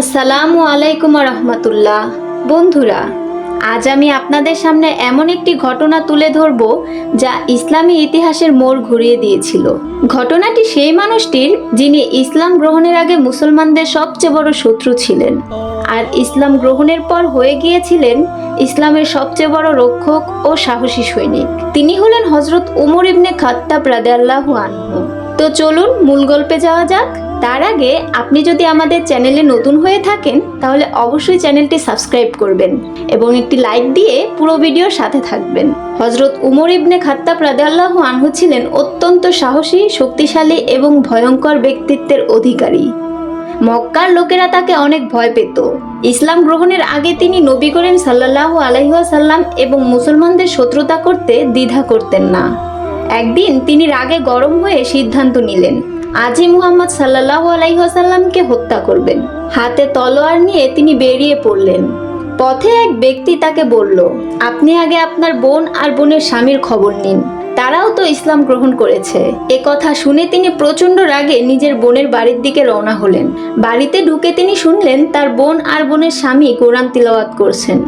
আসসালামু আলাইকুম রহমতুল্লাহ বন্ধুরা, আজ আমি আপনাদের সামনে এমন একটি ঘটনা তুলে ধরব যা ইসলামী ইতিহাসের মোড় ঘুরিয়ে দিয়েছিল। ঘটনাটি সেই মানুষটির যিনি ইসলাম গ্রহণের আগে মুসলমানদের সবচেয়ে বড় শত্রু ছিলেন আর ইসলাম গ্রহণের পর হয়ে গিয়েছিলেন ইসলামের সবচেয়ে বড় রক্ষক ও সাহসী সৈনিক। তিনি হলেন হজরত উমর ইবনে খাত্তাব রাদেয়াল্লাহু আনহু। তো চলুন মূল গল্পে যাওয়া যাক। তার আগে আপনি যদি আমাদের চ্যানেলে নতুন হয়ে থাকেন, তাহলে অবশ্যই চ্যানেলটি সাবস্ক্রাইব করবেন এবং একটি লাইক দিয়ে পুরো ভিডিওর সাথে থাকবেন। হজরত উমর ইবনে খাত্তাব রাদেয়াল্লাহু আনহু ছিলেন অত্যন্ত সাহসী, শক্তিশালী এবং ভয়ঙ্কর ব্যক্তিত্বের অধিকারী। মক্কার লোকেরা তাকে অনেক ভয় পেত। ইসলাম গ্রহণের আগে তিনি নবী করিম সাল্লাহ আলহিহাসাল্লাম এবং মুসলমানদের শত্রুতা করতে দ্বিধা করতেন না। একদিন তিনি রাগে গরম হয়ে সিদ্ধান্ত নিলেন। আজই মুহাম্মদ সাল্লাহ আলাইহাসাল্লামকে হত্যা করবেন। হাতে তলোয়ার নিয়ে তিনি বেরিয়ে পড়লেন। পথে এক ব্যক্তি তাকে বলল, আপনি আগে আপনার বোন আর বোনের স্বামীর খবর নিন। তারাও তো ইসলাম গ্রহণ করেছে। এ কথা শুনে তিনি প্রচণ্ড রাগে নিজের বোনের বাড়ির দিকে রওনা হলেন। বাড়িতে ঢুকে তিনি শুনলেন তার বোন আর বোনের স্বামী কোরআন তিলাওয়াত করছেন।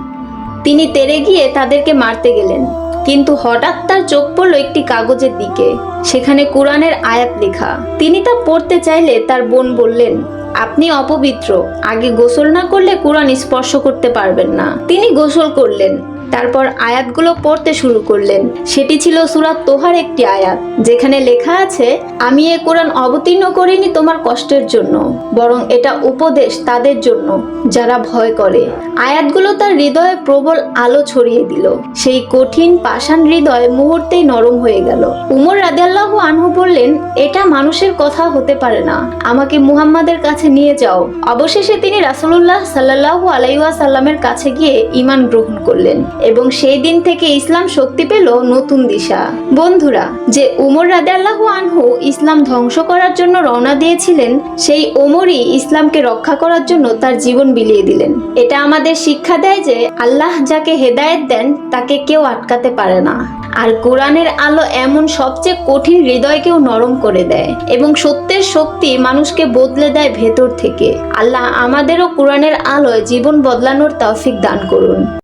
তিনি তেরে গিয়ে তাদেরকে মারতে গেলেন। কিন্তু হঠাৎ তার চোখ পড়ল একটি কাগজের দিকে। সেখানে কোরআনের আয়াত লেখা। তিনি তা পড়তে চাইলে তার বোন বললেন, আপনি অপবিত্র। আগে গোসল না করলে কোরআন স্পর্শ করতে পারবেন না। তিনি গোসল করলেন। তারপর আয়াতগুলো পড়তে শুরু করলেন। সেটি ছিল সুরাত তোহার একটি আয়াত, যেখানে লেখা আছে, আমি এ কোরআন অবতীর্ণ করিনি তোমার কষ্টের জন্য, বরং এটা উপদেশ তাদের জন্য, যারা ভয় করে। আয়াতগুলো তার হৃদয়ে প্রবল আলো ছড়িয়ে দিল। সেই কঠিন পাষাণ হৃদয় মুহূর্তেই নরম হয়ে গেল। উমর রাদিয়াল্লাহু আনহু বললেন, এটা মানুষের কথা হতে পারে না। আমাকে মুহাম্মাদের কাছে নিয়ে যাও। অবশেষে তিনি রাসূলুল্লাহ সাল্লাল্লাহু আলাইহি সাল্লামের কাছে গিয়ে ঈমান গ্রহণ করলেন। এবং সেই দিন থেকে ইসলাম শক্তি পেল নতুন দিশা। বন্ধুরা, যে উমর রাদিয়াল্লাহু আনহু ইসলাম ধ্বংস করার জন্য রওনা দিয়েছিলেন, সেই ওমরই ইসলামকে রক্ষা করার জন্য তার জীবন বিলিয়ে দিলেন। এটা আমাদের শিক্ষা দেয় যে আল্লাহ যাকে হেদায়েত দেন, তাকে কেউ আটকাতে পারে না। আর কোরআনের আলো এমন সবচেয়ে কঠিন হৃদয়কেও নরম করে দেয় এবং সত্যের শক্তি মানুষকে বদলে দেয় ভেতর থেকে। আল্লাহ আমাদেরও কোরআনের আলোয় জীবন বদলানোর তৌফিক দান করুন।